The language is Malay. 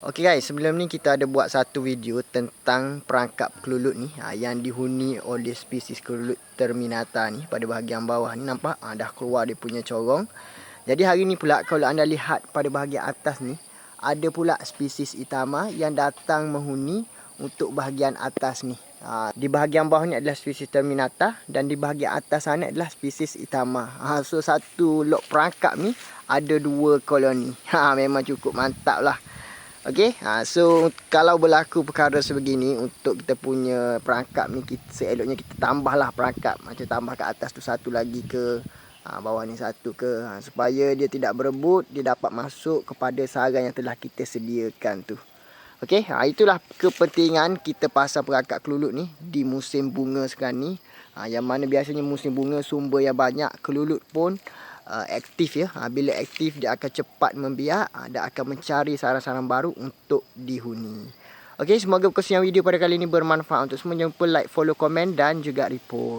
Okey guys, sebelum ni kita ada buat satu video tentang perangkap kelulut ni ha, yang dihuni oleh spesies kelulut terminata ni pada bahagian bawah ni nampak ha, dah keluar dia punya corong. Jadi hari ni pula kalau anda lihat pada bahagian atas ni ada pula spesies itama yang datang menghuni untuk bahagian atas ni. Ha, di bahagian bawah ni adalah spesies terminata dan di bahagian atas sana adalah spesies itama. Ha, so satu lot perangkap ni ada dua koloni. Ha, memang cukup mantap lah. Okey, ha, so kalau berlaku perkara sebegini untuk kita punya perangkap ni kita seeloknya kita tambahlah perangkap macam tambah ke atas tu satu lagi ke ha, bawah ni satu ke ha, supaya dia tidak berebut dia dapat masuk kepada sarang yang telah kita sediakan tu. Okey, ha, itulah kepentingan kita pasang perangkap kelulut ni di musim bunga sekarang ni. Ha, yang mana biasanya musim bunga sumber yang banyak kelulut pun uh, aktif ya. Ha, bila aktif dia akan cepat membiak ha, dan akan mencari sarang-sarang baru untuk dihuni. Okey, semoga kekongsian video pada kali ini bermanfaat untuk semua. Jangan lupa like, follow, komen dan juga report.